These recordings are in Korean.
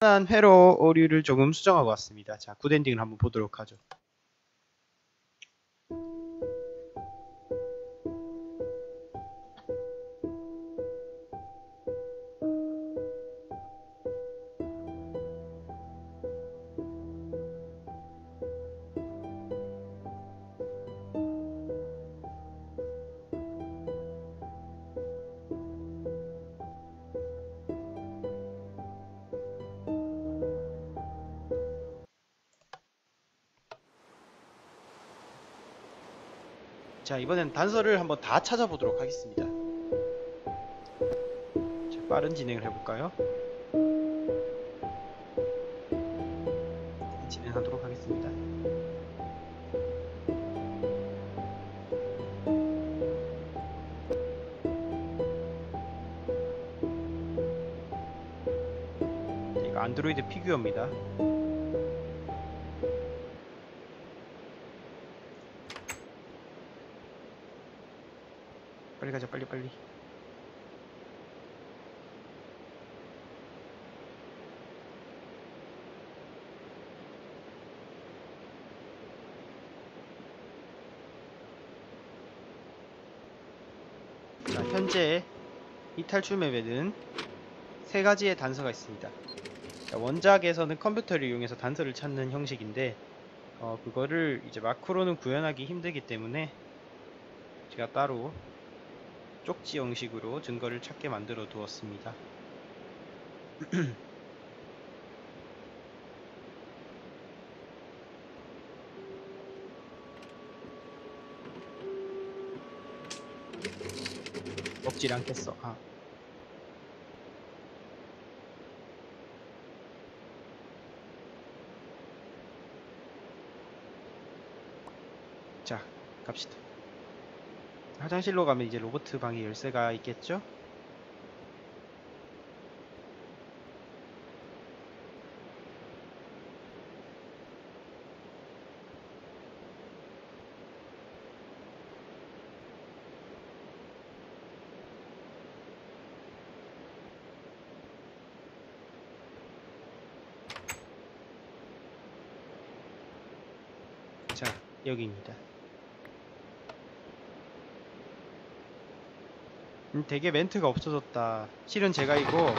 한 회로 오류를 조금 수정하고 왔습니다. 자, 굿 엔딩을 한번 보도록 하죠. 자, 이번엔 단서를 한번 다 찾아보도록 하겠습니다. 자, 빠른 진행을 해볼까요? 진행하도록 하겠습니다. 안드로이드 피규어입니다. 빨리. 자 현재 이 탈출 맵에는 세 가지의 단서가 있습니다. 자, 원작에서는 컴퓨터를 이용해서 단서를 찾는 형식인데 어, 그거를 이제 마크로는 구현하기 힘들기 때문에 제가 따로 쪽지 형식으로 증거를 찾게 만들어 두었습니다. 먹질 않겠어. 아. 자, 갑시다. 화장실로 가면 이제 로봇 방에 열쇠가 있겠죠? 자, 여기입니다. 되게 멘트가 없어졌다. 실은 제가 이거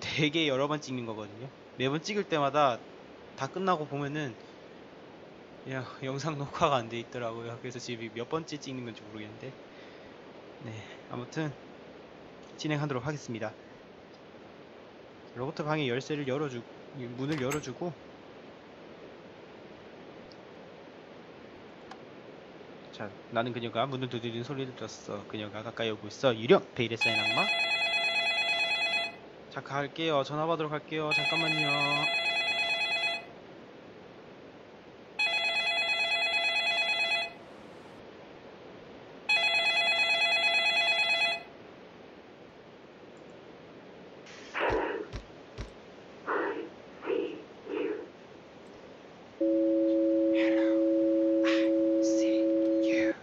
되게 여러 번 찍는 거거든요. 매번 찍을 때마다 다 끝나고 보면은 그냥 영상 녹화가 안 돼 있더라고요. 그래서 지금 몇 번째 찍는 건지 모르겠는데. 네, 아무튼 진행하도록 하겠습니다. 로봇 방의 열쇠를 열어주, 문을 열어주고 자, 나는 그녀가 문을 두드리는 소리를 들었어. 그녀가 가까이 오고 있어. 유령! 베일에 쌓인 악마? 자, 갈게요. 전화 받으러 갈게요. 잠깐만요. See you.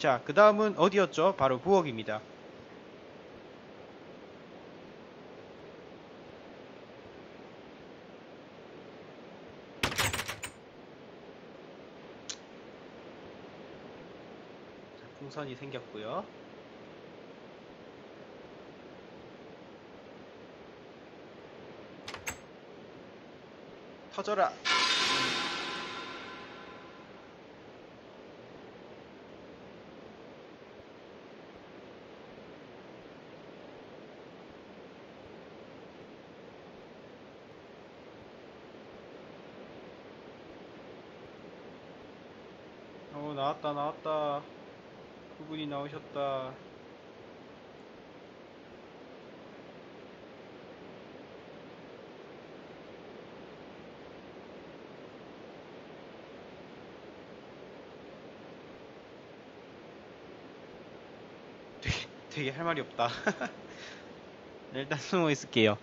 자, 그 다음은 어디였죠? 바로 부엌입니다. 자, 풍선이 생겼고요. 터져라. 어 나왔다 나왔다. 그분이 나오셨다. 되게, 되게 할 말이 없다. 네, 일단 숨어 있을게요.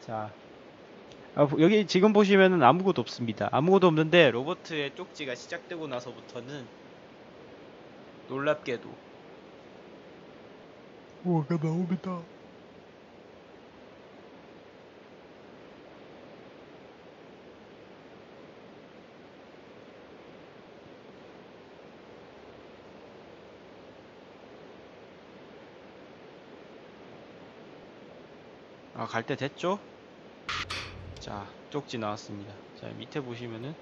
자 아, 보- 여기 지금 보시면은 아무것도 없습니다. 아무것도 없는데 로버트의 쪽지가 시작되고 나서부터는 놀랍게도 뭐가 나옵니다. 아 갈 때 됐죠? 자 쪽지 나왔습니다 자 밑에 보시면은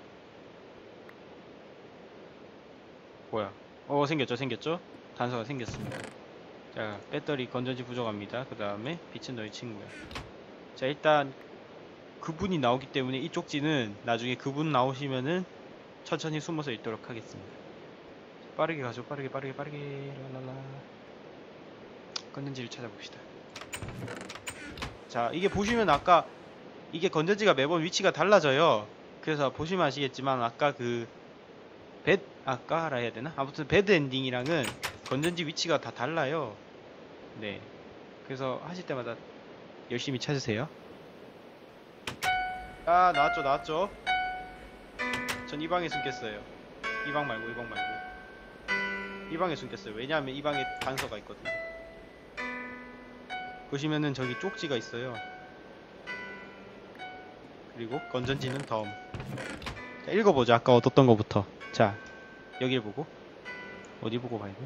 뭐야 어 생겼죠 생겼죠? 단서가 생겼습니다. 자 배터리 건전지 부족합니다. 그 다음에 빛은 너의 친구야. 자 일단 그분이 나오기 때문에 이 쪽지는 나중에 그분 나오시면은 천천히 숨어서 읽도록 하겠습니다. 빠르게 가죠 빠르게 빠르게 빠르게. 랄랄라. 건전지를 찾아봅시다. 자 이게 보시면 아까 이게 건전지가 매번 위치가 달라져요. 그래서 보시면 아시겠지만 아까 그 배, 아까라 해야 되나? 아무튼 배드 엔딩이랑은 건전지 위치가 다 달라요. 네. 그래서 하실 때마다 열심히 찾으세요. 아 나왔죠 나왔죠. 전 이 방에 숨겼어요. 이 방 말고 이 방 말고. 이 방에 숨겼어요. 왜냐하면 이 방에 단서가 있거든요. 보시면은 저기 쪽지가 있어요. 그리고 건전지는 덤. 자, 읽어보죠. 아까 얻었던 거부터. 자 여길 보고? 어디 보고 봐야 돼?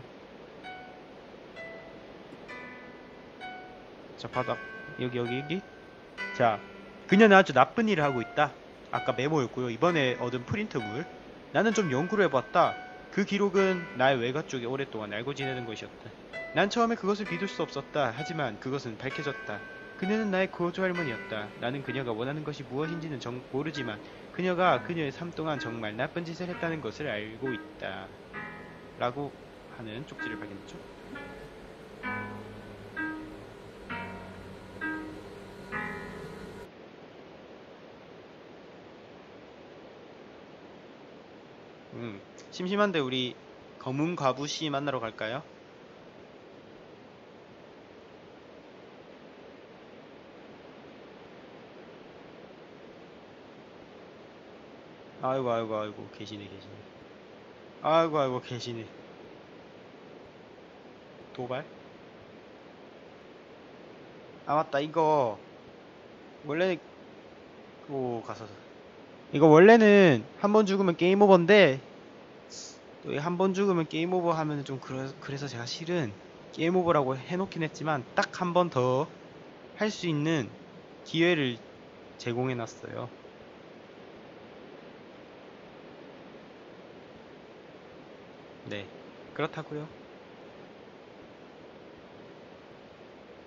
자 바닥 여기 여기 여기. 자 그녀는 아주 나쁜 일을 하고 있다. 아까 메모였고요. 이번에 얻은 프린트물. 나는 좀 연구를 해봤다. 그 기록은 나의 외가 쪽에 오랫동안 알고 지내는 것이었다. 난 처음에 그것을 믿을 수 없었다. 하지만 그것은 밝혀졌다 그녀는 나의 고조 할머니였다. 나는 그녀가 원하는 것이 무엇인지는 정 모르지만 그녀가 그녀의 삶 동안 정말 나쁜 짓을 했다는 것을 알고 있다. 라고 하는 쪽지를 발견했죠. 음, 심심한데 우리 검은 과부 씨 만나러 갈까요? 아이고 아이고 아이고 계시네 계시네. 아이고 아이고 계시네. 도발? 아 맞다. 이거 원래는 오 가서. 이거 원래는 한 번 죽으면 게임 오버인데 또 한 번 죽으면 게임 오버 하면 좀 그래, 그래서 제가 실은 게임 오버라고 해놓긴 했지만 딱 한 번 더 할 수 있는 기회를 제공해 놨어요 네 그렇다고요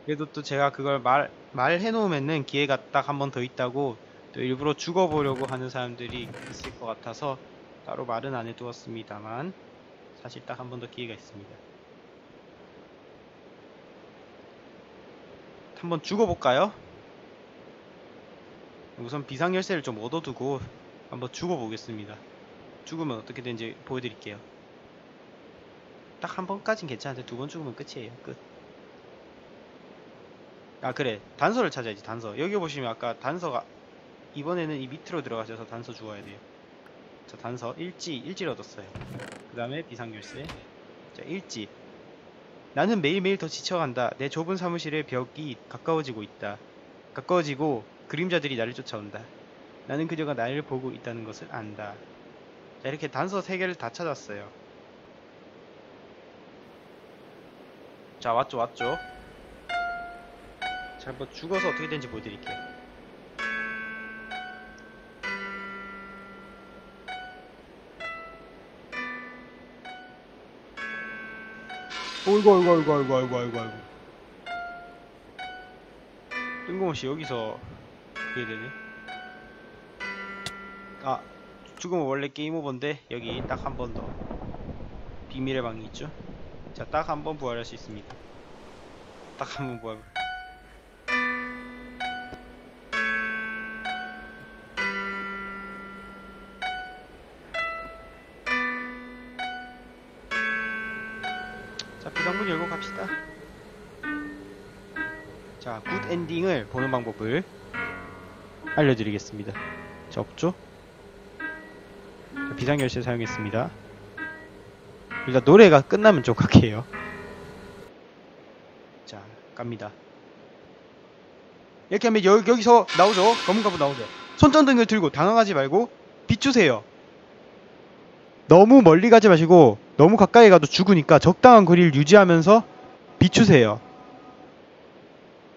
그래도 또 제가 그걸 말 말해 놓으면은 기회가 딱 한 번 더 있다고 또 일부러 죽어보려고 하는 사람들이 있을 것 같아서 따로 말은 안 해두었습니다만 사실 딱 한 번 더 기회가 있습니다. 한번 죽어볼까요? 우선 비상열쇠를 좀 얻어두고 한번 죽어보겠습니다. 죽으면 어떻게 되는지 보여드릴게요. 딱 한 번까진 괜찮은데 두 번 죽으면 끝이에요. 끝. 아 그래. 단서를 찾아야지 단서. 여기 보시면 아까 단서가 이번에는 이 밑으로 들어가셔서 단서 주워야 돼요. 자 단서 일지 일지를 얻었어요. 그 다음에 비상열쇠 자 일지. 나는 매일매일 더 지쳐간다. 내 좁은 사무실의 벽이 가까워지고 있다. 가까워지고 그림자들이 나를 쫓아온다. 나는 그녀가 나를 보고 있다는 것을 안다. 자 이렇게 단서 3개를 다 찾았어요 자 왔죠 왔죠. 자 한번 죽어서 어떻게 되는지 보여드릴게요. 어이구 어이구 어이구 어이구 어이구 어이구 어이구. 뜬금없이 여기서 그게 되네. 아 죽으면 원래 게임 오버인데 여기 딱 한 번 더. 비밀의 방이 있죠 자 딱 한 번 부활할 수 있습니다 딱 한 번 부활 자 비상문 열고 갑시다 자, 굿 엔딩을 보는 방법을 알려드리겠습니다. 자, 없죠? 자, 비상열쇠 사용했습니다. 일단 노래가 끝나면 좀 갈게요. 자, 갑니다. 이렇게 하면 여, 여기서 나오죠? 검은 가부 나오죠? 손전등을 들고 당황하지 말고 비추세요. 너무 멀리 가지 마시고 너무 가까이 가도 죽으니까 적당한 거리를 유지하면서 비추세요.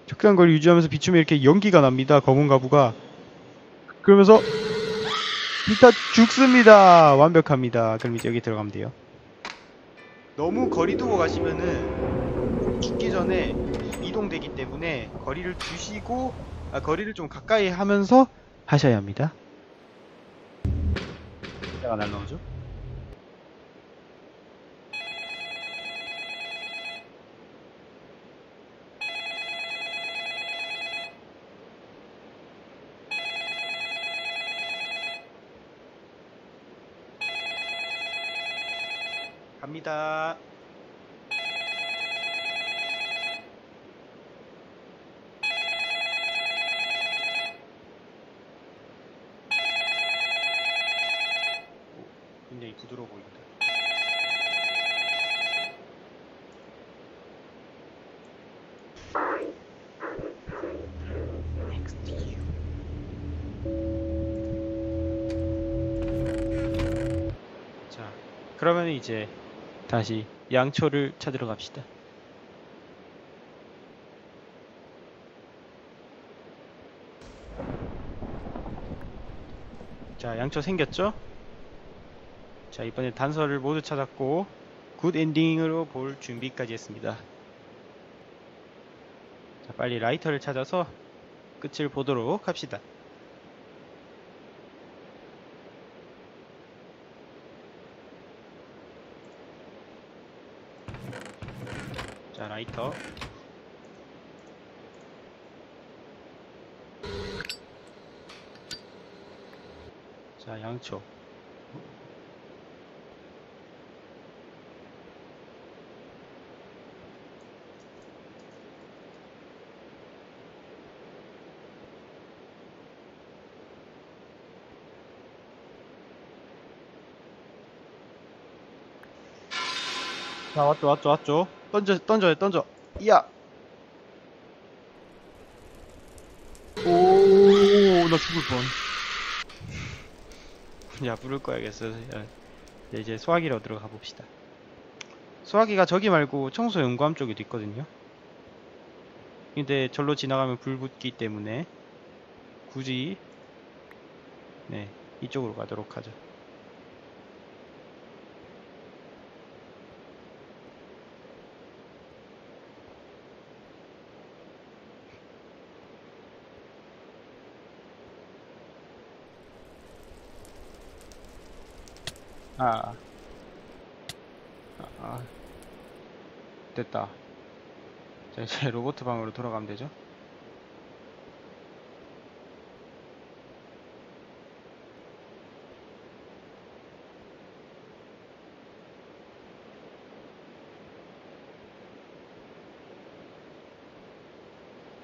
적당한 거리를 유지하면서 비추면 이렇게 연기가 납니다. 검은 가부가. 그러면서 일단 죽습니다. 완벽합니다. 그럼 이제 여기 들어가면 돼요. 너무 거리 두고 가시면은 죽기 전에 이동되기 때문에 거리를 두시고 아, 거리를 좀 가까이 하면서 하셔야 합니다. 자가 날라오죠? 오, 굉장히 부드러워 보인다. 자, 그러면 이제 다시 양초를 찾으러 갑시다. 자, 양초 생겼죠? 자, 이번에 단서를 모두 찾았고 굿 엔딩으로 볼 준비까지 했습니다. 자, 빨리 라이터를 찾아서 끝을 보도록 합시다. 자, 라이터. 자, 양초. 자, 왔죠, 왔죠, 왔죠. 던져, 던져요, 던져. 이야. 오, 나 죽을 뻔. 야, 불을 꺼야겠어. 야, 네, 이제 소화기로 들어가 봅시다. 소화기가 저기 말고 청소 연구함 쪽에도 있거든요. 근데 절로 지나가면 불 붙기 때문에 굳이 네 이쪽으로 가도록 하죠. 아, 아, 아. 됐다. 자, 이제 로봇 방으로 돌아가면 되죠?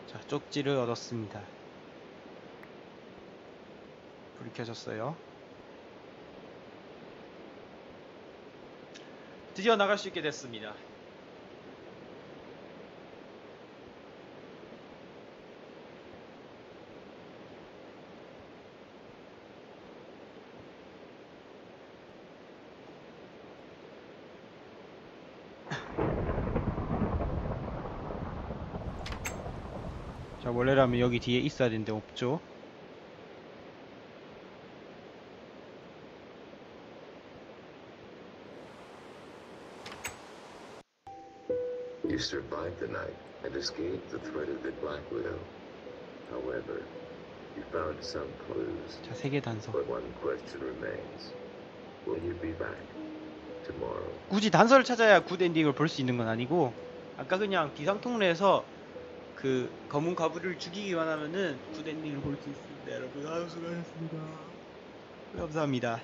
자, 쪽지를 얻었습니다. 불이 켜졌어요. 드디어 나갈 수 있게 됐습니다. 자, 원래라면 여기 뒤에 있어야 되는데 없죠? You survived the night and escaped the threat of the Black Widow. However, you found some clues, 자, 세계 단서. but one question remains. Will you be back tomorrow? 굳이 단서를 찾아야 굿 엔딩을 볼 수 있는 건 아니고 아까 그냥 비상통로에서 그 검은 과부를 죽이기만 하면은 굿 엔딩을 볼 수 있습니다 여러분 아유 수고하셨습니다 감사합니다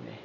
네